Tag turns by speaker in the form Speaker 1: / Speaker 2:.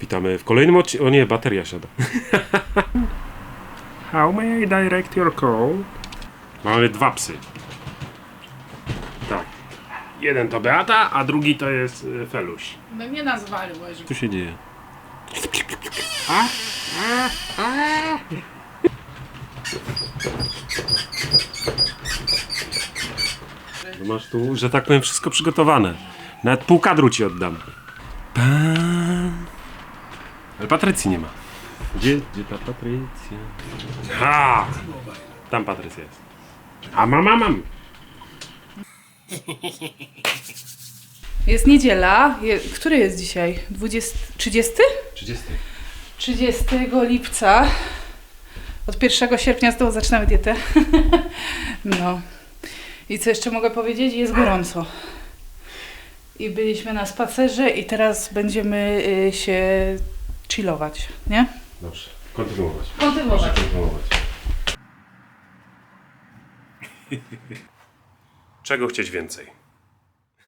Speaker 1: Witamy w kolejnym odcinku. O nie, bateria siada. How may I direct your call? Mamy dwa psy. Tak. Jeden to Beata, a drugi to jest y, Feluś.
Speaker 2: No nie nazwali, bo
Speaker 1: Co się dzieje? No masz tu, że tak powiem, wszystko przygotowane. Nawet pół kadru ci oddam. Pan. Ale Patrycji nie ma. Gdzie, gdzie ta Patrycja? Ha! Tam Patrycja jest. A mam, mam, mam.
Speaker 2: Jest niedziela. Je, który jest dzisiaj? 20, 30?
Speaker 1: 30.
Speaker 2: 30 lipca. Od 1 sierpnia znowu zaczynamy dietę. No. I co jeszcze mogę powiedzieć? Jest gorąco. I byliśmy na spacerze i teraz będziemy y, się chillować, nie?
Speaker 1: Dobrze. Kontynuować.
Speaker 2: Kontynuować.
Speaker 1: kontynuować. Czego chcieć więcej?